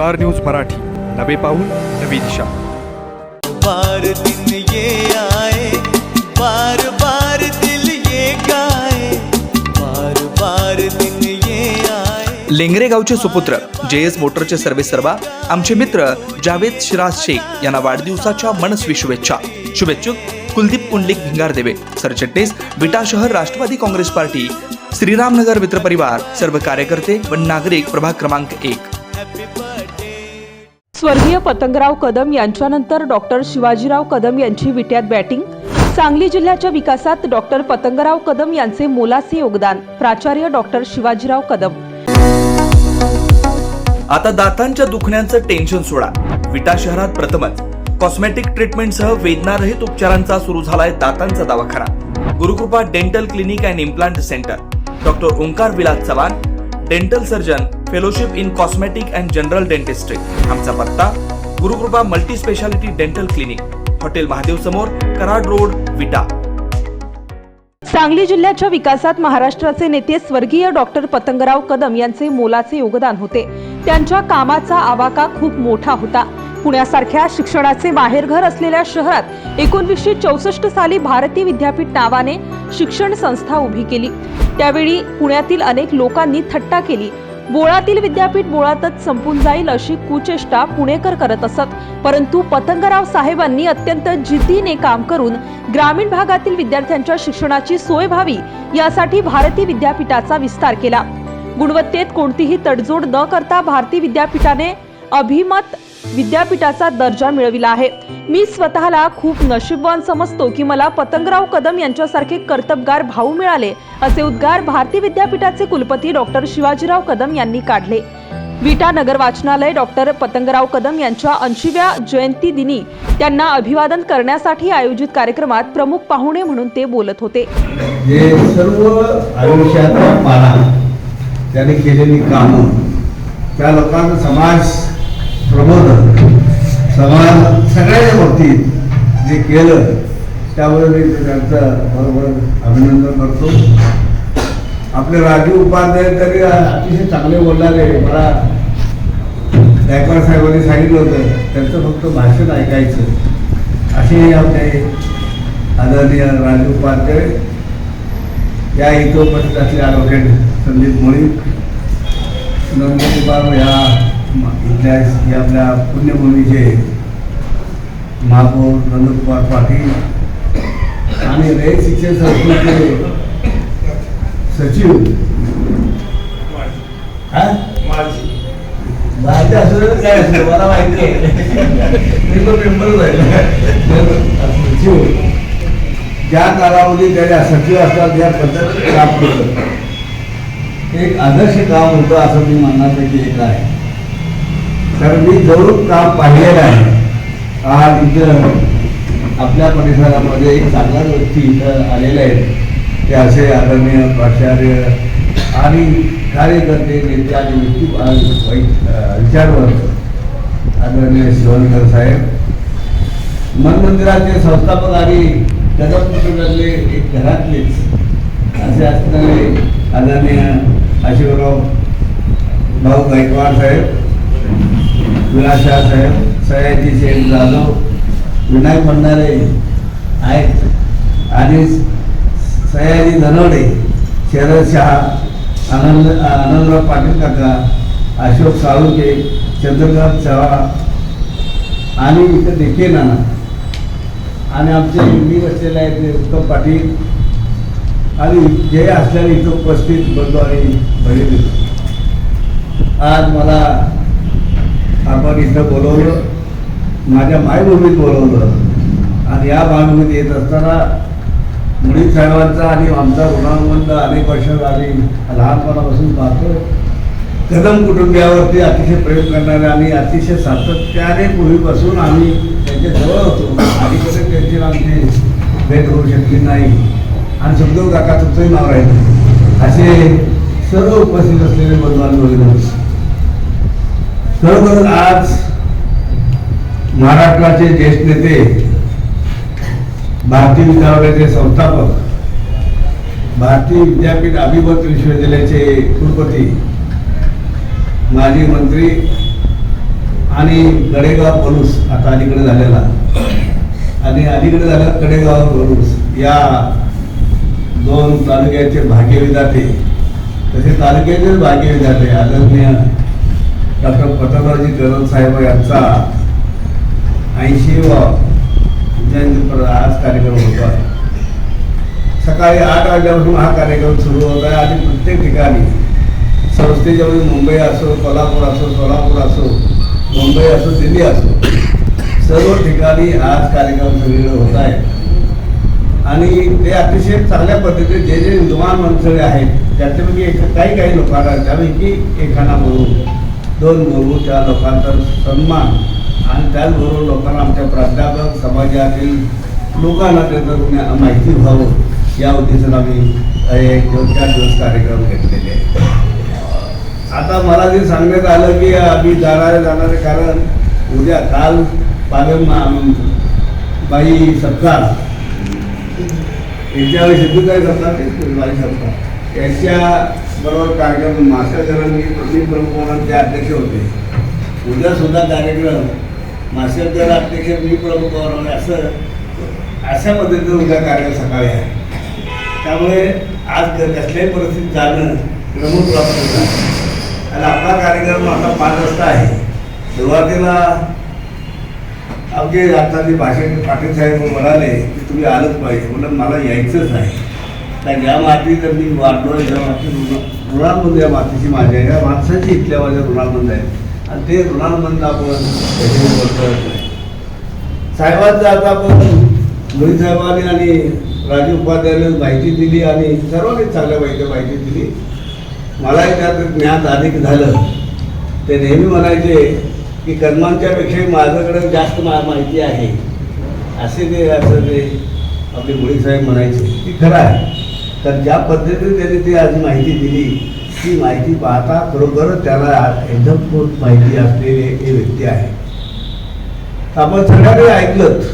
Star news Marathi. नवे पाऊल नवी दिशा. बार दिन ये आए बार बार दिल ये गाए बार बार दिन ये आए। लेंगरे गावचे सुपुत्र जे एस मोटरचे सर्वे सर्वा आमचे मित्र जावेद शिराज शेख यांना वाढदिवसाच्या मनस्वी शुभेच्छा. शुभेच्छुक कुलदीप पुंडलिक भिंगारदेवे सरचिटणीस विटा शहर राष्ट्रवादी काँग्रेस पार्टी श्रीरामनगर मित्रपरिवार सर्व कार्यकर्ते व नागरिक प्रभाग क्रमांक एक. स्वर्गीय पतंगराव कदम यांच्यानंतर डॉक्टर शिवाजीराव कदम यांची विट्यात बॅटिंग. सांगली जिल्ह्याच्या विकासात डॉक्टर पतंगराव कदम यांचे मोलाचे योगदान. प्राचार्य डॉक्टर शिवाजीराव कदम. आता दातांच्या दुखण्याचं टेन्शन सोडा. विटा शहरात प्रथमच. कॉस्मेटिक ट्रीटमेंटसह वेदनारहित उपचारांचा सुरू झालाय दातांचा दवाखाना. Gurukrupa dental clinic and implant centre doctor Omkar Vilas Chavan dental surgeon fellowship in cosmetic and general dentistry आमचा पत्ता Gurukrupa multi speciality dental clinic hotel Mahadev समोर कराड रोड विटा. सांगली जिल्ह्याच्या विकासात महाराष्ट्राचे नेते स्वर्गीय डॉक्टर पतंगराव कदम यांचे मोलाचे योगदान होते. त्यांच्या कामाचा आवाका खूप मोठा होता. पुण्यासारख्या शिक्षणाचे माहेरघर असलेल्या शहरात एकोणवीसशे चौसष्ट साली भारतीय विद्यापीठ नावाने शिक्षण संस्था उभी केली. त्यावेळी पुण्यातील अनेक लोकांनी थट्टा केली. बोळातील विद्यापीठ बोळातच संपून जाईल अशी कुचेष्टा पुणेकर करत असत. परंतु पतंगराव साहेबांनी अत्यंत जिद्दीने काम करून ग्रामीण भागातील विद्यार्थ्यांच्या शिक्षणाची सोय व्हावी यासाठी भारती विद्यापीठाचा विस्तार केला. गुणवत्तेत कोणतीही तडजोड न करता भारती विद्यापीठाने अभिमत विद्यापीठाचा दर्जा मिळविला आहे. मी स्वतःला खूप नशीबवान समजतो की मला पतंगराव कदम यांच्यासारखे कर्तबगार भाऊ मिळाले असे उद्गार भारती विद्यापीठाचे कुलपती डॉक्टर शिवाजीराव कदम यांनी काढले. विटा नगर वाचनालय डॉक्टर पतंगराव कदम यांच्या ऐंशीव्या जयंती दिनी त्यांना अभिवादन करण्यासाठी आयोजित कार्यक्रमात प्रमुख पाहुणे म्हणून ते बोलत होते. जे सर्व आयुष्याचा पाना त्याने केलेली कामं त्या लोकांचं समाज प्रबोधन समाज सगळ्याच्या बाबतीत जे केलं त्यावर मी त्यांचं बरोबर अभिनंदन करतो. आपले राजीव उपाध्याय तरी अतिशय चांगले बोलणारे मला गायकवाड साहेबांनी सांगितलं होतं त्यांचं फक्त भाषण ऐकायचं. असे आपले आदरणीय राजू उपाध्याय या इथं उपस्थित ॲडव्होकेट संदीप मोळी नंदकुमार या ह्या इथल्या या आपल्या पुण्यभूमीचे महापौर नंदकुमार पाटील आणि रयत शिक्षण संस्थेचे सचिव असं काय मला माहिती आहे. मी तो मेंबरच आहे. सचिव ज्या कालावधी त्याच्या सचिव असतात त्या पद्धतीने काम केलं. एक आदर्श काम होतं असं मी म्हणण्यापैकी एक आहे. तर मी जवळून काम पाहिलेलं आहे? आज इथं आपल्या परिसरामध्ये एक चांगला व्यक्ती इथं आलेले आहेत. ते असे आदरणीय प्राचार्य आणि कार्यकर्ते नेते आणि व्यक्ती वै- विचारवंत आदरणीय शिवणकर साहेब. मनमंदिराचे संस्थापक आणि कदम एक घरातलेच असे असणारे आदरणीय आशिवराव भाऊ गायकवाड साहेब. विलासराव साहेब सयाजी शेठ जाधव विनायक भंडारे आहेत. आणि सयाजी धनवडे शरद शहा आनंद आनंदराव पाटील काका अशोक साळुंके चंद्रकांत चव्हाण आणि इथं देखे नाना. आणि आमचे मी बसलेले आहेत ते उत्तम पाटील. आणि जे असल्याने इथं उपस्थित बंधू आणि बहिणी आज मला आपण इथं बोलवलं माझ्या मायभूमीत बोलवलं. आणि या मायभूमीत येत असताना मुळी साहेबांचा आणि आमचा ऋणानुबंध अनेक वर्ष आम्ही लहानपणापासून पाहतो. कदम कुटुंबियावरती अतिशय प्रेम करणारे आणि अतिशय सातत्याने पूर्वीपासून आम्ही त्यांच्या जवळ होतो. अलीकडे त्यांची आमची भेट होऊ शकली नाही. आणि सुखदेव काका तुमचंही नाव राहील. असे सर्व उपस्थित असलेले बंधू खरोखर आज महाराष्ट्राचे ज्येष्ठ नेते भारतीय विद्यापीठाचे संस्थापक भारतीय विद्यापीठ अभिमत विश्वविद्यालयाचे कुलपती माजी मंत्री आणि गडेगाव पलूस आता अलीकडे झालेला. आणि अलीकडे झालेला कडेगाव पलूस या दोन तालुक्याचे भाग्यविधाते तसे तालुक्याचेच भाग्यविधाते आदरणीय डॉक्टर पतंगरावजी कदम साहेब यांचा ऐंशी वा जयंती आज कार्यक्रम होतो आहे. सकाळी आठ वाजल्यापासून हा कार्यक्रम सुरू होत आहे. आणि प्रत्येक ठिकाणी संस्थेच्या म्हणजे मुंबई असो कोल्हापूर असो सोलापूर असो मुंबई असो दिल्ली असो सर्व ठिकाणी आज कार्यक्रम सगळीकडे होत आहे. आणि ते अतिशय चांगल्या पद्धतीने जे जे विद्वान मंडळी आहेत त्याच्यापैकी एक काही काही लोकांना त्यापैकी एखादा म्हणून दोन गुरु त्या लोकांचा सन्मान आणि त्याचबरोबर लोकांना आमच्या प्राध्यापक समाजातील लोकांना त्याचं माहिती व्हावं या उद्देशाने आम्ही एक दोन चार दिवस कार्यक्रम घेतलेले आता मला जे सांगण्यात आलं की आम्ही जाणारे जाणारे कारण उद्या काल पालम बाई सत्कार याच्यावेळी सिद्धूताई सत्कार ते? बाई सत्कार त्याच्याबरोबर बरोबर कार्यक्रम धरण मी प्रमुख म्हणून ते अध्यक्ष होते. उद्या सुद्धा कार्यक्रम धरण अध्यक्ष मी प्रमुख म्हणून असं अशा पद्धतीनं उद्या कार्यक्रम सकाळी आहे. त्यामुळे आज कसल्याही परिस्थितीत जाणं प्रमुख प्राप्त होतं आणि आपला कार्यक्रम आता पाच वाजता आहे. सुरुवातीला आमचे आता जे भाषण पाटील साहेब म्हणाले की तुम्ही आलंच पाहिजे म्हणून मला यायचंच आहे. तर या मातीत मी वाढलो या मातीत ऋणानंद या मातीची माझी आहे. या माणसाची इथल्या माझ्या ऋणानंद आहे. आणि ते ऋणानंद आपण करत नाही. साहेबांचं आता आपण मोहित साहेबांनी आणि राजीव उपाध्यायाने माहिती दिली आणि सर्वांनी चांगल्या माहिती माहिती दिली. मलाही त्यात ज्ञान अधिक झालं. ते नेहमी म्हणायचे की कर्मांच्यापेक्षाही माझ्याकडे जास्त मा माहिती आहे. असे ते असं ते आपले मुळी साहेब म्हणायचे. ती खरं आहे. तर ज्या पद्धतीने त्यांनी ती आज माहिती दिली ती माहिती पाहता खरोखर त्याला एकदम माहिती असलेले हे व्यक्ती आहे. आपण सगळ्यांनी ऐकलंच.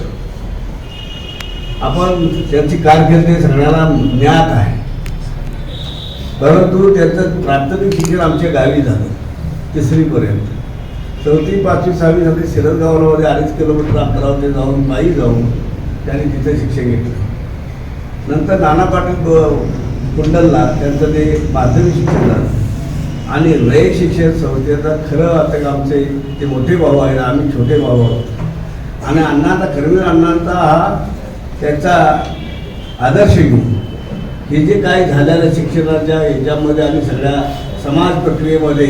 आपण त्यांची कारकिर्दी सगळ्यांना ज्ञात आहे. परंतु त्यांचं प्राथमिक शिक्षण आमच्या गावी झालं तिसरीपर्यंत. चौथी पाचवी सहावीसाठी शिरदगावला मध्ये अडीच किलोमीटर अंतरावर जाऊन पायी जाऊन त्यांनी तिथं शिक्षण घेतलं. नंतर नाना पाटील ब- कुंडलला त्यांचं ते माध्यमिक शिक्षण झालं. आणि रय शिक्षण संस्थेचा खरं आता का आमचे ते मोठे भाऊ आहेत आम्ही छोटे भाऊ आहोत. आणि अण्णांचा खरवीर अण्णांचा हा त्याचा आदर्श घेऊन हे जे काय झालेलं शिक्षणाच्या याच्यामध्ये आम्ही सगळ्या समाज प्रक्रियेमध्ये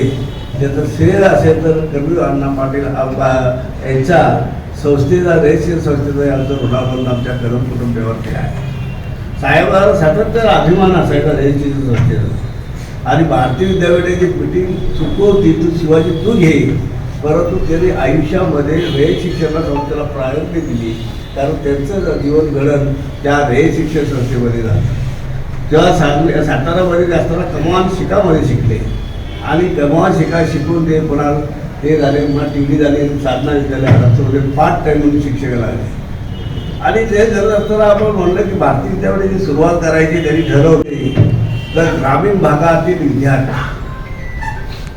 ज्याचं श्रेय असेल तर कर्वी अण्णा पाटील आ- यांच्या संस्थेचा रेशील संस्थेचा यांचं ऋणाबंध आमच्या कदम कुटुंबियावरती आहे. साहेबाला सातत्य अभिमान असायचा रेशील संस्थेचा आणि भारतीय विद्यापीठाची मिटिंग चुकवती तू शिवाजी तू घे. परंतु त्यांनी आयुष्यामध्ये रे शिक्षण संस्थेला प्रायोरिटी दिली. कारण त्यांचं जीवन घडण त्या रे शिक्षण संस्थेमध्ये झालं. तेव्हा सांगली सातारामध्ये असताना कमान शिकामध्ये शिकले. आणि कमान शिका शिकून ते पुन्हा हे झाले पुन्हा टी व्ही झाले साधना विद्यालय पार्ट म्हणजे टाईम म्हणून शिक्षक लागले आणि ते करत असताना आपण म्हणलं की भारतीय विद्यापीठाची सुरुवात करायची त्यांनी ठरवली. तर ग्रामीण भागातील विद्यार्थी.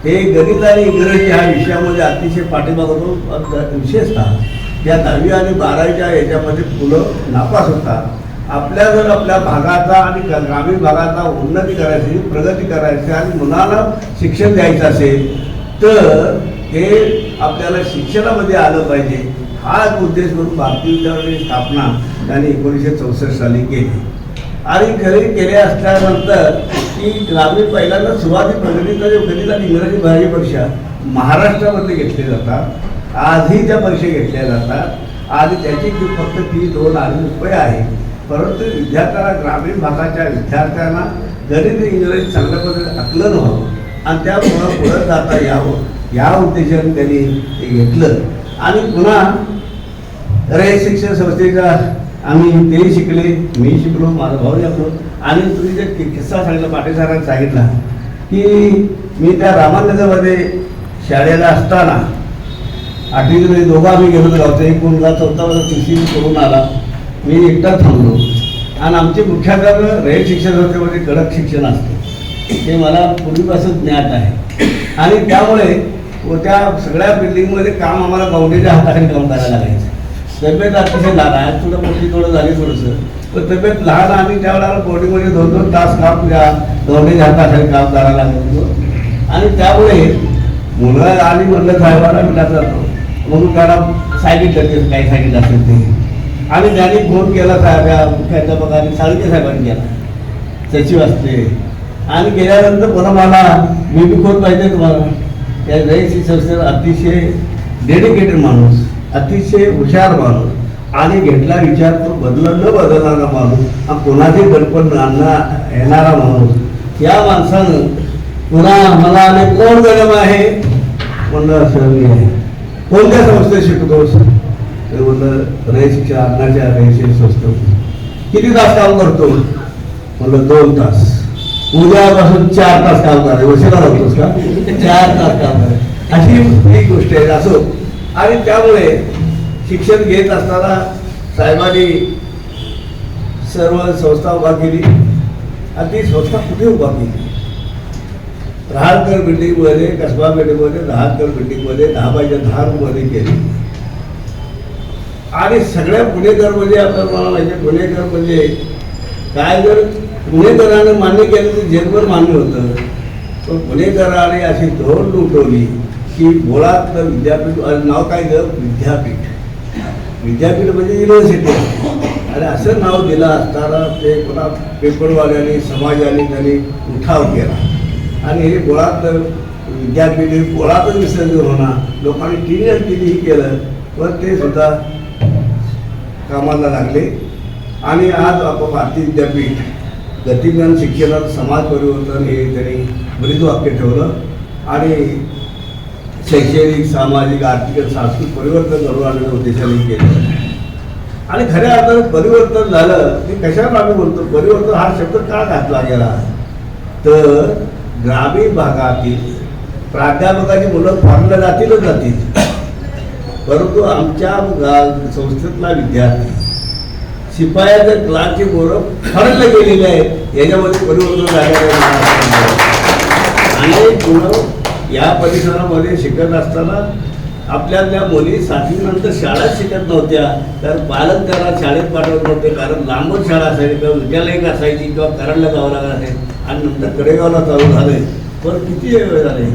हे गणित आणि इंग्रजी ह्या विषयामध्ये अतिशय पाठिंबा पाठीमागतो विशेषतः या दहावी आणि बारावीच्या याच्यामध्ये मुलं नापास होतात आपल्या जर आपल्या भागाचा आणि ग्रामीण भागाचा उन्नती करायची प्रगती करायची आणि मुलांना शिक्षण द्यायचं असेल तर हे आपल्याला शिक्षणामध्ये आलं पाहिजे. हाच उद्देश करून भारतीय विद्यापीठाची स्थापना त्यांनी एकोणीसशे चौसष्ट साली केली. आणि खरे केले असल्यानंतर की ग्रामीण पहिल्यांदा सुरुवाती प्रगतीचा जो गणित इंग्रजी भाजी परीक्षा. महाराष्ट्रामध्ये घेतले जातात आजही त्या परीक्षा घेतल्या जातात. आणि त्याची जी फक्त फी दोन अडीच रुपये आहे परंतु विद्यार्थ्यांना ग्रामीण भागाच्या विद्यार्थ्यांना गणित इंग्रजी चांगल्या पद्धतीने आकलन व्हावं. आणि त्यामुळं पुढं जाता यावं. या उद्देशाने त्यांनी ते घेतलं. आणि पुन्हा रे शिक्षण संस्थेचा आम्ही तेही शिकले मी शिकलो माझा भाऊ शिकलो. आणि तुम्ही जे किस्सा सांगितला पाटील सरांनी सांगितला की मी त्या रामानगरमध्ये शाळेला असताना आठवीमध्ये दोघं आम्ही गेलो गावचं. एक मुलगा चौथा वर्ष तिसरी करून आला. मी एकटा थांबलो. आणि आमचे मुख्याध्यापक रयत शिक्षण संस्थेमध्ये कडक शिक्षण असते. हे मला पूर्वीपासून ज्ञात आहे. आणि त्यामुळे व त्या सगळ्या बिल्डिंगमध्ये काम आम्हाला गावडीच्या हाताखाली काम करायला लागायचं. तब्येत अतिशय लहान आहे. थोडं मोठी थोडं झाली थोडंसं. पण तब्येत लहान आम्ही त्यावेळेला बॉडीमध्ये दोन दोन तास काम त्या गावडीच्या हाताखाली काम करायला लागत होतो. आणि त्यामुळे मुलं आणि म्हणलं साहेबांना मी जातो म्हणून त्याला सांगितलं ते काही सांगितलं असेल ते. आणि त्यांनी फोन केला साहेब या मुख्याध्यापकांनी साळके साहेबांनी केला. सचिव असते. आणि गेल्यानंतर पुन्हा मला मी बी कोण पाहिजे तुम्हाला. या रहिसी संस्थेला अतिशय डेडिकेटेड माणूस अतिशय हुशार माणूस. आणि घेतला विचार तो बदल न बदलणारा माणूस हा कोणाचे दडपण आणणार येणारा माणूस. या माणसानं पुन्हा मला आले. कोण गरम आहे? म्हणलं असं मी आहे. कोणत्या संस्थेत शिकतोस ते म्हणलं रयशीच्या अन्नाच्या रयशी स्वस्त किती तास काम करतो? म्हणलं दोन तास. उद्यापासून चार तास काम करायचं. उशिरा लागतोस का? चार तास अशी एक गोष्ट आहे असो. आणि त्यामुळे शिक्षण घेत असताना साहेबांनी सर्व संस्था उभा केली. आणि ती संस्था कुठे उभा केली? रहाटकर बिल्डिंगमध्ये कसबा बिल्डिंगमध्ये रहाटकर बिल्डिंगमध्ये दहा बायच्या दहा रूममध्ये केली. आणि सगळ्या पुणेकर म्हणजे आपल्याला मला माहिती पुणेकर म्हणजे काय? जर पुणेकरानं मान्य केलं तर जगभर मान्य होतं. पण पुणेकराने अशी धोरण लुटवली की मुळातलं विद्यापीठ नाव काय ग? विद्यापीठ. विद्यापीठ म्हणजे युनिव्हर्सिटी आणि असं नाव दिलं असताना ते पुन्हा पेपरवाल्याने समाजाने त्यांनी उठाव केला. आणि हे मुळातलं विद्यापीठ हे मुळातच विसर्जन होणार. लोकांनी टीन टीव्ही केलं पण ते सुद्धा कामाला लागले. आणि आज आपण भारतीय विद्यापीठ गतिज्ञान शिक्षणात समाज परिवर्तन हे त्यांनी बरीच वाक्य ठेवलं. आणि शैक्षणिक सामाजिक आर्थिक सांस्कृतिक परिवर्तन घडवून आणण्याच्या उद्देशाने केलं. आणि खऱ्या अर्थानं परिवर्तन झालं ते कशाला आम्ही बोलतो? परिवर्तन हा शब्द का घातला गेला? तर ग्रामीण भागातील प्राध्यापकाची मुलं फॉर्मला जातीलच जातील परंतु आमच्या गा- संस्थेतला विद्यार्थी शिपायाच्या क्लासची पोरं फॉरेनला गेलेली आहेत. याच्यामध्ये परिवर्तन झालेलं आहे. अनेक मुलं या परिसरामध्ये शिकत असताना आपल्यातल्या मुली सातवीनंतर शाळाच शिकत नव्हत्या. तर पालक त्याला शाळेत पाठवत नव्हते कारण लांबच शाळा असायची किंवा विद्यालयीन असायची किंवा कराडला जावं लागत असेल आणि नंतर कडेगावला चालू झाले. पण किती वेळ झाले?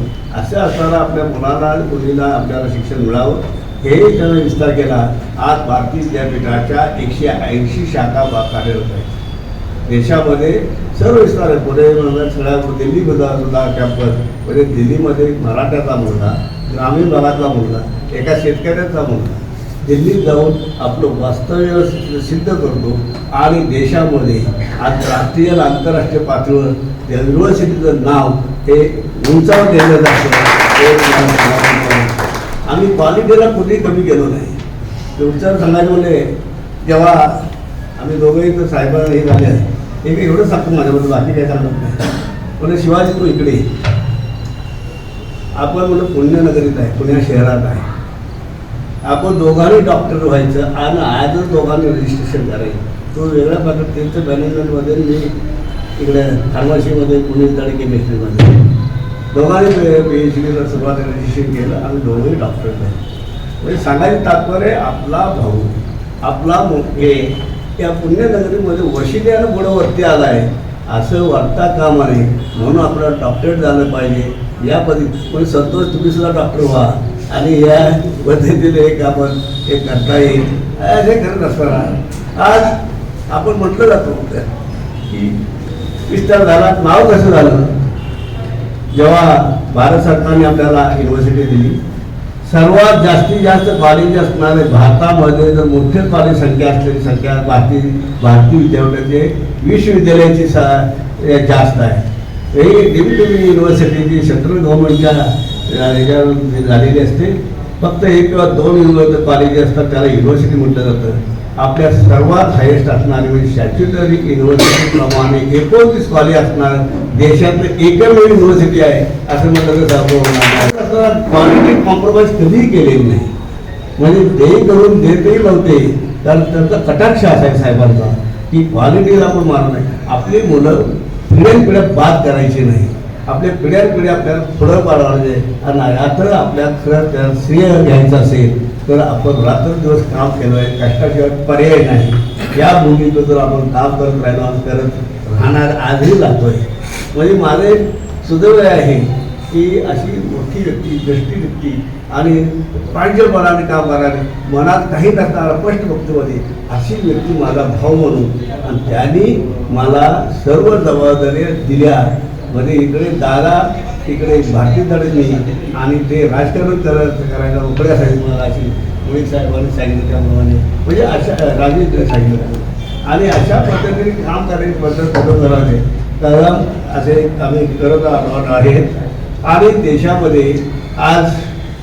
असं असताना आपल्या मुलाला आणि मुलीला आपल्याला शिक्षण मिळावं हे त्यानं विस्तार केला. आज भारतीय विद्यापीठाच्या एकशे ऐंशी शाखा कार्यरत आहेत. देशामध्ये सर्व विस्तार आहे पुणे म्हणजे दिल्ली दिल्लीमध्ये सुद्धा कॅम्पस म्हणजे दिल्लीमध्ये मराठ्याचा मुलगा ग्रामीण भागातला मुलगा एका शेतकऱ्याचा मुलगा. दिल्लीत जाऊन आपलं वास्तव्य सिद्ध करतो आणि देशामध्ये आज राष्ट्रीय आणि आंतरराष्ट्रीय पातळीवर युनिव्हर्सिटीचं नाव हे उंचावर नेलं जातं. म्हणजे आम्ही क्वालिटीला कुठेही कमी गेलो नाही. तुमचं सांगायचं म्हणजे जेव्हा आम्ही दोघंही तर साहेबांना हे झाले हे काही एवढं सांगतो माझ्याबद्दल बाकी काय सांगत नाही. म्हणजे शिवाजी तू इकडे आपण म्हणलं पुण्यनगरीत आहे पुण्या शहरात आहे. आपण दोघांनी डॉक्टर व्हायचं आणि आजच दोघांनी रजिस्ट्रेशन करायचं. तो वेगळ्या पद्धतीचं मॅनेजमेंटमध्ये मी इकडे फार्मसीमध्ये पुणे तडे केमिस्ट्रीमध्ये दोघांनी पी एच डीला सुरुवात रजिस्ट्रेशन केलं आणि दोघंही डॉक्टर झाले. म्हणजे सांगायचं तात्पर्य आपला भाऊ आपला मुखे या पुण्यनगरीमध्ये वशिल्यानं पुढं वरती आला आहे असं वाटता कामा नये. म्हणून आपल्याला डॉक्टरेट झालं पाहिजे. या पद्धती कोणी संतोष तुम्ही सुद्धा डॉक्टर व्हा. आणि या पद्धतीने एक आपण हे करता येईल. हे करत असताना आज आपण म्हटलं जातो की विस्तार झाला नाव कसं झालं? जेव्हा भारत सरकारने आपल्याला युनिव्हर्सिटी दिली सर्वात जास्तीत जास्त कॉलेज असणारे भारतामध्ये जर मोठे कॉलेज संख्या असलेली संख्या भारतीय भारतीय विद्यापीठाचे विश्वविद्यालयाची सा जास्त आहे. ही दिल्ली युनिव्हर्सिटीची सेंट्रल गव्हर्नमेंटच्या याच्यावर झालेली असते. फक्त एक किंवा दोन युनिव्हर्सिटी कॉलेज असतात त्याला युनिव्हर्सिटी म्हटलं जातं. आपल्या सर्वात हायेस्ट असणारी म्हणजे स्टॅच्युटरी युनिव्हर्सिटीप्रमाणे एकोणतीस कॉलेज असणार. देशातलं एकमेव युनिव्हर्सिटी आहे असं म्हटलं तर क्वालिटी कॉम्प्रोमाइज कधीही केलेली नाही. म्हणजे ते करून देतही नव्हते कारण त्यांचा कटाक्ष असायचा साहेबांचा की क्वालिटीला आपण मारू नाही आपली मुलं पिढ्यान पिढ्या बाद करायची नाही. आपल्या पिढ्या पिढ्या आपल्याला पुढं पाडवायचे आणि आता आपल्या खरं त्या श्रेय घ्यायचं असेल तर आपण रात्रंदिवस काम केलं आहे कष्टाशिवाय पर्याय नाही. या भूमीचं जर आपण काम करत राहिलो आणि करत राहणार आजही लागतोय. म्हणजे माझे सुदैव आहे की अशी मोठी व्यक्ती दृष्टी व्यक्ती आणि प्रांजळपणाने काम करणारे मनात काही नसणारा स्पष्ट वक्तव्य अशी व्यक्ती माझा भाऊ म्हणून आणि त्यांनी मला सर्व जबाबदाऱ्या दिल्या. म्हणजे इकडे दादा तिकडे भारतीय मी आणि ते राजकारण करत करायला उकड्या सांगितलं मला अशी मोहित साहेबांनी सांगितलं त्याप्रमाणे म्हणजे अशा राजेश सांगितलं. आणि अशा पद्धतीने काम करायची पद्धत बदल करावे? कारण असे आम्ही करत आहेत आणि देशामध्ये आज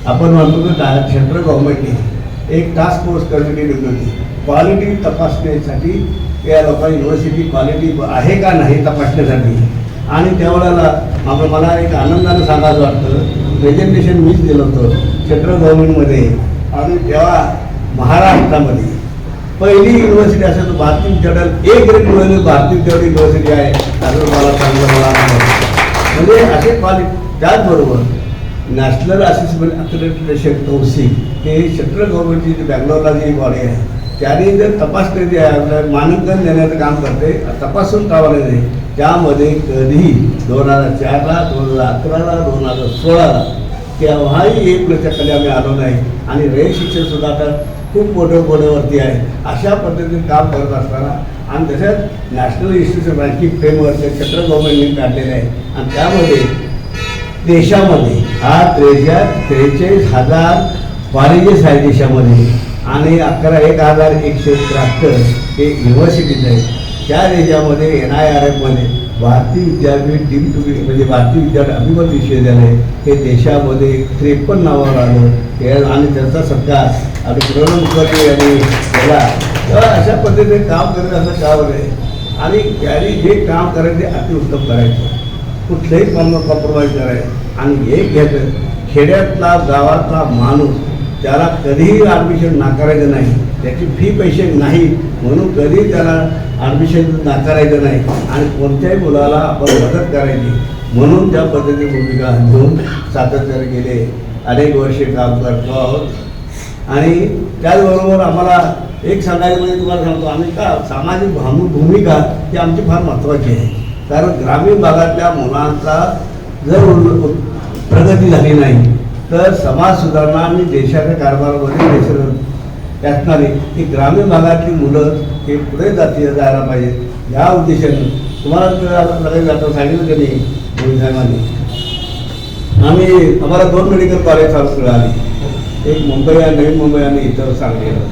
आपण म्हणतो की सेंट्रल गव्हर्नमेंटने एक टास्क फोर्स कमिटी नेमली होती. क्वालिटी तपासण्यासाठी या लोकांनी युनिव्हर्सिटी क्वालिटी आहे का नाही तपासण्यासाठी? आणि त्यावेळेला आपण मला एक आनंदानं सांगायचं वाटतं प्रेझेंटेशन मीच दिलं होतं सेंट्रल गव्हर्नमेंटमध्ये आणि तेव्हा महाराष्ट्रामध्ये. पहिली युनिव्हर्सिटी असेल तर भारतीय विद्यापीठ एक ग्रेड मिळवली भारतीय विद्यापीठ युनिव्हर्सिटी आहे. असं मला चांगलं मला आनंद म्हणजे असे कॉलेज त्याचबरोबर नॅशनल असेसमेंट अक्रेडिटेशन कौन्सिल हे सेंट्रल गव्हर्नमेंटची बँगलोरला जी बॉडी आहे त्याने जर तपासणी जे मानांकन देण्याचं काम करते तपासून टावाले नाही? त्यामध्ये कधी दोन हजार चारला दोन हजार अकराला दोन हजार सोळाला केव्हाही एक खाली आम्ही आलो नाही. आणि रे शिक्षण सुद्धा आता खूप मोठं मोठ्यावरती आहे. अशा पद्धतीने काम करत असताना आणि तसंच national institution ranking framework central गव्हर्नमेंटने काढलेलं आहे. आणि त्यामध्ये देशामध्ये हा त्रेचाळीस त्रेचाळीस हजार कॉलेजेस आहे देशामध्ये आणि अकरा एक हजार एकशे त्र्याहत्तर हे युनिव्हर्सिटीज आहेत त्या देशामध्ये एन आय आर एफमध्ये भारतीय विद्यापीठ डीम टू बी म्हणजे भारतीय विद्यापीठ अभिमत विश्वविद्यालय हे देशामध्ये त्रेपन्न नावावर आलं. हे आणि त्याचा सरकार आणि प्रणव मुखर्जी यांनी केला. तर अशा पद्धतीने काम करत असं काम आहे आणि त्यांनी जे काम करायचं ते अतिउत्तम करायचं. कुठलंही काम कॉम्प्रोमाइज करायचं आणि एक घ्यायचं खेड्यातला गावातला माणूस त्याला कधीही ॲडमिशन नाकारायचं नाही. त्याची फी पैसे नाही. म्हणून कधी त्याला ॲडमिशन नाकारायचं नाही. आणि कोणत्याही मुलाला आपण मदत करायची. म्हणून त्या पद्धती भूमिका घेऊन सातत्याने गेले. अनेक वर्षे काम करतो आहोत. आणि त्याचबरोबर आम्हाला एक सांगायचं म्हणजे तुम्हाला सांगतो आम्ही का सामाजिक भामू भूमिका ही आमची फार महत्त्वाची आहे. कारण ग्रामीण भागातल्या मुलांचा जर प्रगती झाली नाही तर समाज सुधारणा आणि देशाच्या कारभारामध्ये मिसळत असणारी ही ग्रामीण भागातली मुलं हे पुढे जाती जायला पाहिजेत. या उद्देशाने तुम्हाला लगेच जाता सांगितलं की नाही मोदी साहेबांनी. आम्ही आम्हाला दोन मेडिकल कॉलेज चालू मिळाली एक मुंबई आणि नवी मुंबई आणि इथं सांगलीला.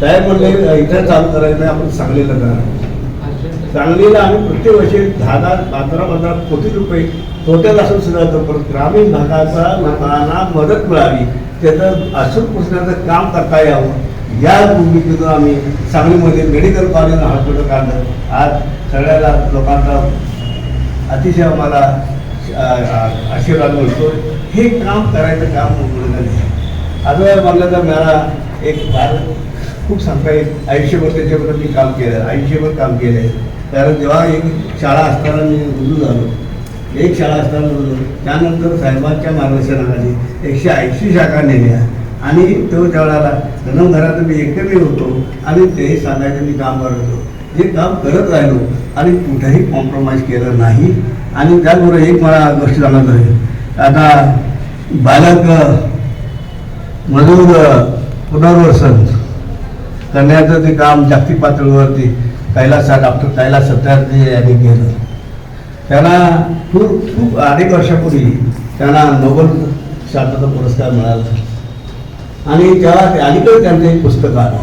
साहेब म्हणले इथं चालू करायचं नाही आपण सांगलीला जाणार. सांगलीला आम्ही प्रत्येक वर्षी दहा दहा पंधरा पंधरा कोटी रुपये हॉटेल असून सुद्धा तो ग्रामीण भागाचा लोकांना मदत मिळावी. त्याचं असून पुसण्याचं काम करता यावं. या भूमिकेतून आम्ही सांगलीमध्ये मेडिकल कॉलेज हॉस्पिटल काढलं. आज सगळ्याला लोकांचा अतिशय आम्हाला आशीर्वाद मिळतो. हे काम करायचं काम मुंबईला आता म्हणलं तर मला एक भारत खूप सांगता येईल. आयुष्यभर त्याच्याबरोबर मी काम केलं. आयुष्यभर काम केलं आहे कारण जेव्हा एक शाळा असताना मी रुजू झालो एक शाळा असताना त्यानंतर साहेबांच्या मार्गदर्शनाखाली एकशे ऐंशी शाखा नेल्या. आणि तो त्यावेळेला जन्म घरात मी एकमेव होतो. आणि तेही सांगायचं मी काम करत. होतो जे काम करत राहिलो. आणि कुठेही कॉम्प्रोमाइज केलं नाही. आणि त्याचबरोबर एक मला गोष्ट सांगत आहे. आता बालक मजूर पुनर्वसन करण्याचं ते काम जागतिक पातळीवरती कैलास डॉक्टर कैलास सत्यार्थी यांनी केलं. त्यांना खूप खूप अनेक वर्षापूर्वी त्यांना नोबल शांतता पुरस्कार मिळाला आणि तेव्हा ते अलीकडे त्यांचं एक पुस्तक आलं.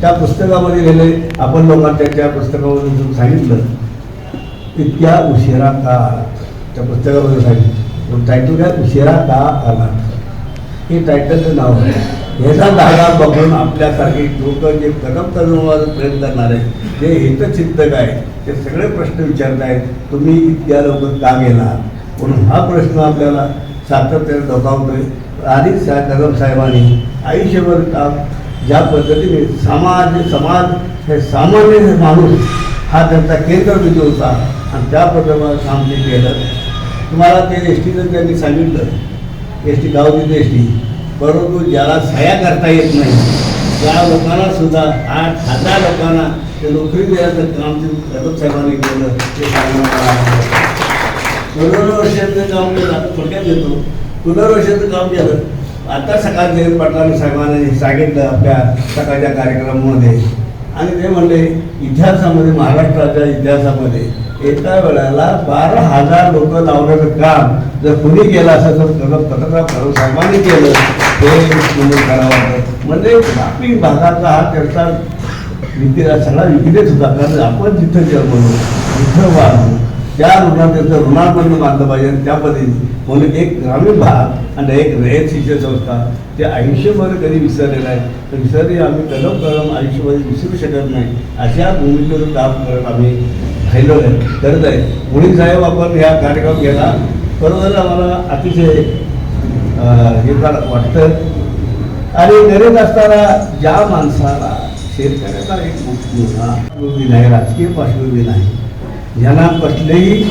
त्या पुस्तकामध्ये लिहिले आपण लोकांना त्यांच्या पुस्तकामधून जर सांगितलं इतक्या उशिरा का त्या पुस्तकामध्ये सांगितलं टायटल काय? उशिरा का आला? हे टायटलचं नाव आहे. ह्याचा धागा बघून आपल्यासारखे लोक जे कदम कदमाचा प्रयत्न करणार आहेत जे हितचिंतक आहेत ते सगळे प्रश्न विचारत आहेत तुम्ही इतक्या लवकर का गेला म्हणून हा प्रश्न आपल्याला सातत्याने डोकावतोय. आधी सा कदम साहेबांनी आयुष्यभर काम ज्या पद्धतीने समाज समाज हे सामान्य माणूस हा त्यांचा केंद्रबिंदू होता आणि त्या पद्धतीनं काम ते केलं तुम्हाला ते एस टीचं त्यांनी सांगितलं. एस टी गावची एस टी. परंतु ज्याला सह्या करता येत नाही त्या लोकांना सुद्धा आठ हजार लोकांना ते नोकरी द्यायचं काम ते साहेबांनी केलं ते सांगणं काम केलं आता थोडक्यात येतो. पुनर्वसनाचं काम केलं. आता सकाळ जयंत पाटलांनी साहेबांनी सांगितलं आपल्या सकाळच्या कार्यक्रमामध्ये. आणि ते म्हणले इतिहासामध्ये महाराष्ट्राच्या इतिहासामध्ये एका वेळेला बारा हजार लोक लावण्याचं काम जर कुणी केलं असं तर कदम पत्रकार कदम केलं. हे म्हणजे करावं म्हणजे ग्रामीण भागाचा हा त्यांचा विक्रीला सगळा विक्रीच होता. कारण आपण जिथं जन्मलो जिथं वाढलो त्या ऋणात त्याचं ऋणाबंध बांधलं पाहिजे आणि त्या पद्धतीने. म्हणून एक ग्रामीण भाग आणि एक रयत शिक्षण संस्था ते आयुष्यभर कधी विसरलेलं आहे. तर विसरले आम्ही कलम कलम आयुष्यभर विसरू शकत नाही. अशा भूमिकेवर काम करत आम्ही राहिलो आहे करत आहे मुळी साहेब आपण ह्या कार्यक्रम केला बरोबर आम्हाला अतिशय हे वाटतं. आणि गरीब असताना ज्या माणसाला शेतकऱ्याचा एक पार्श्वभूमी नाही राजकीय पार्श्वभूमी नाही ज्यांना कसलेही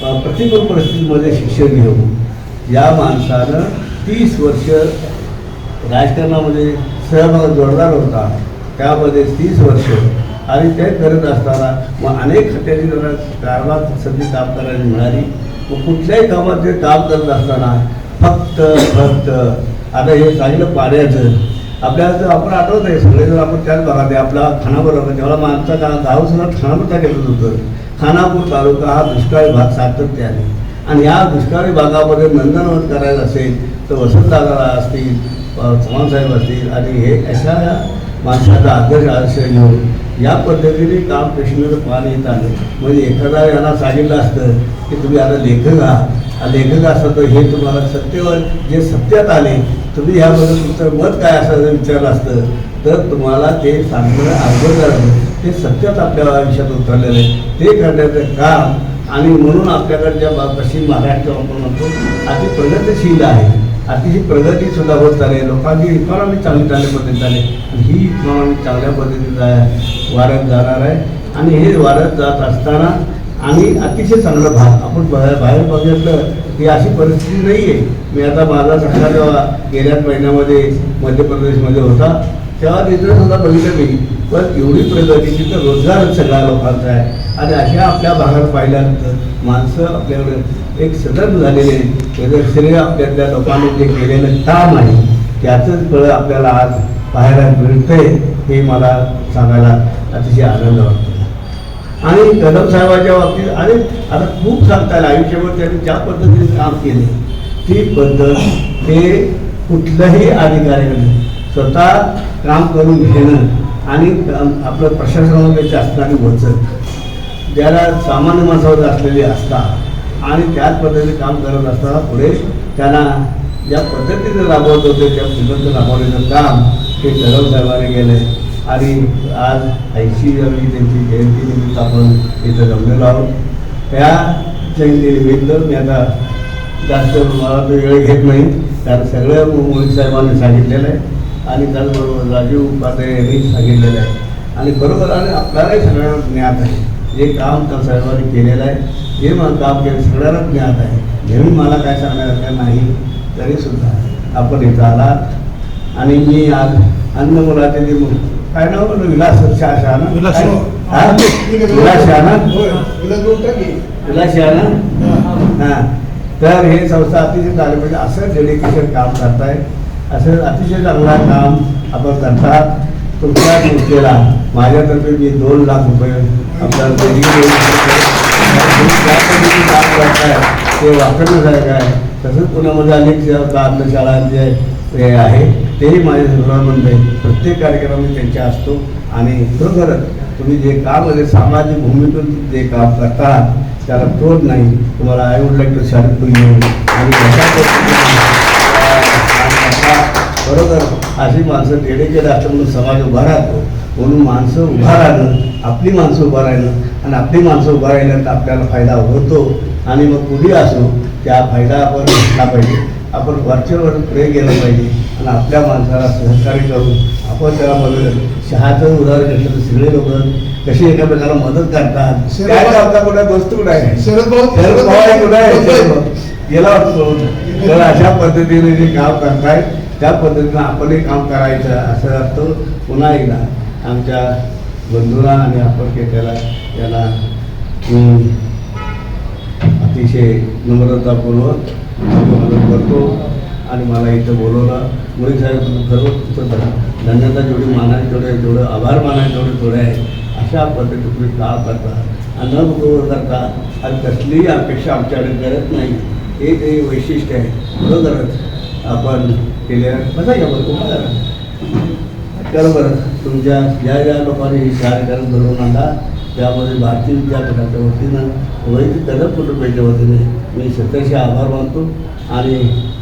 प्रतिकूल परिस्थितीमध्ये शिक्षण घेऊन या माणसानं तीस वर्ष राजकारणामध्ये सहभाग जोरदार होता. त्यामध्ये तीस वर्ष आणि ते करत असताना मग अनेक खात्याची त्यांना कारभार संधी काम करायला मिळाली. मग कुठल्याही कामात ते काम करत असताना फक्त फक्त आता हे चांगलं पाण्याचं आपल्याला जर आपण आठवत आहे सगळे जर आपण त्याच भागात आहे आपला खानापूर होता तेव्हा माणसा का गाव खानापूरचा केलं होतं खानापूर तालुका हा दुष्काळी भाग सातत्याने. आणि या दुष्काळी भागामध्ये नंदनवन करायचं असेल तर वसंतदादा असतील चव्हाणसाहेब असतील आणि हे अशा माणसाचा आदर्श आदर्श घेऊन या पद्धतीने काम कृष्णाचं पान येत आलं म्हणजे एखादा यांना सांगितलं असतं की तुम्ही आता लेखक आहात. हा लेखक असतो हे तुम्हाला सत्यवर जे सत्यात आले तुम्ही ह्याबद्दल तुमचं मत काय असं जर विचारलं असतं तर तुम्हाला ते सांगणं अगोदर ते सत्यात आपल्या आयुष्यात उतरलेलं आहे. ते करण्याचं काम आणि म्हणून आपल्याकडच्या ज्या बा- महाराष्ट्र आपण म्हणतो अति प्रगतशील आहे. अतिशय प्रगती सुद्धा होत चालली लोकांची इकॉनॉमी चांगली चांगल्या पद्धतीने चालली आणि ही इकॉनॉमी चांगल्या पद्धतीने वाढत जाणार आहे. आणि हे वाढत जात असताना आणि अतिशय चांगलं भाग आपण बाहेर बाहेर बघितलं की अशी परिस्थिती नाही आहे मी आता माझा सरकार जेव्हा गेल्याच महिन्यामध्ये मध्य प्रदेशमध्ये होता तेव्हा तिथं सुद्धा बघितलं मी पण एवढी प्रगती तिथं रोजगार सगळ्या लोकांचा आहे. आणि अशा आपल्या भागात पाहिल्यानंतर माणसं आपल्याकडे एक सतत झालेले त्याचं श्रेय आपल्यातल्या लोकांनी जे केलेलं काम आहे त्याचंच फळ आपल्याला आज पाहायला मिळतंय हे मला सांगायला अतिशय आनंद वाटतो. आणि कदम साहेबाच्या बाबतीत आणि आता खूप सांगता येईल आयुष्यभर त्यांनी ज्या पद्धतीने काम केले ती पद्धत हे कुठलंही अधिकाऱ्याने स्वतः काम करून घेणं आणि आपलं प्रशासनामध्ये असणारी वचक ज्याला सामान्य माणसावर असलेली असता आणि त्याच पद्धतीने काम करत असताना पुढे त्यांना ज्या पद्धतीने राबवत होते त्या पद्धतीने राबवलेलं काम हे कदम साहेबांनी गेलं आणि आज ऐंशी त्यांची जयंतीनिमित्त आपण इथं जमलेलो आहोत. त्या जयंतीनिमित्त मी आता जास्त मला तो वेळ घेत नाही. कारण सगळं मोदी साहेबांनी सांगितलेलं आहे. आणि त्याचबरोबर राजीव पाटे यांनी सांगितलेलं आहे. आणि बरोबर आणि आपल्यालाही सगळ्यांना ज्ञात आहे. जे काम त्या साहेबांनी केलेलं आहे जे मला काम केलं सगळ्यांना ज्ञात आहे. नेहमी मला काय सांगण्यासारखं नाही. तरीसुद्धा आपण इथं आलात. आणि मी आज अन्न मुलाचे जे काय नाव म्हणलं? विलास शहा शहा ना विलास. हा? विलास हा. तर हे संस्था अतिशय चांगली म्हणजे असं डेडिकेशन काम करताय. असं अतिशय चांगला काम आपण करतात तुमच्या संस्थेला माझ्यातर्फे मी दोन लाख रुपये आपल्याला देणगी देऊ इच्छितो. ज्या पद्धतीने काम करताय ते वापरण्यासारखं आहे तसंच पुण्यामध्ये अनेक ज्या जे हे आहे तेही माझ्या संदर्भामध्ये प्रत्येक कार्यक्रम मी त्यांच्या असतो आणि खरोखरच तुम्ही जे काम आहे सामाजिक भूमीतून जे काम करता त्याला तोड नाही तुम्हाला आय वुड लाईक टू शॅल्प टू यू आणि बरोबर अशी माणसं डेडिकेट असतं म्हणून समाज उभा राहतो. म्हणून माणसं उभा राहणं आपली माणसं उभा राहणं आणि आपली माणसं उभा राहिलं तर आपल्याला फायदा होतो. आणि मग कुठे असो त्या फायदा आपण घेतला पाहिजे. आपण वरचेवर प्रे केलं पाहिजे. आणि आपल्या माणसाला सहकार्य करून आपण त्याला मदत शहाचं उदाहरण घेतलं तर सगळे लोक कशी एकामेकाला मदत करतात. कुठे? दोस्त कुठे आहे? शरद कुठे आहे. गेला असतो तर अशा पद्धतीने जे काम करतायत त्या पद्धतीनं आपणही काम करायचं असं असतं पुन्हा एकदा आमच्या बंधूला आणि आपण त्याला याला मी अतिशय नम्रतापूर्वक मदत करतो. आणि मला इथं बोलवलं. मुळे साहेब खरं तुमचं धन्यता जेवढी मानायची तेवढे जेवढं आभार मानायचे तेवढे थोडे आहे. अशा पद्धती तुम्ही काम करता? आणि न बघू करता आणि कसलीही अपेक्षा आमच्याकडे करत नाही. हे ते वैशिष्ट्य आहे. बरोबरच आपण केल्या. बसा घ्या बरं? तुम्हाला करा बरं. तुमच्या ज्या ज्या लोकांनी हे कार्यक्रम घडवून आणला त्यामध्ये भारतीय विद्यापीठाच्या वतीनं वैदिक कदम कुटुंबाच्या वतीने मी सत्याशी आभार मानतो आणि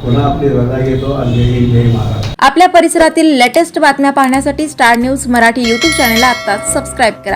पुन्हा आपली रजा घेतो. आणि जय हिंद जय महाराज आपल्या परिसरातील लेटेस्ट बातम्या पाहण्यासाठी स्टार न्यूज मराठी यूट्यूब चॅनलला आत्ताच सबस्क्राईब करा.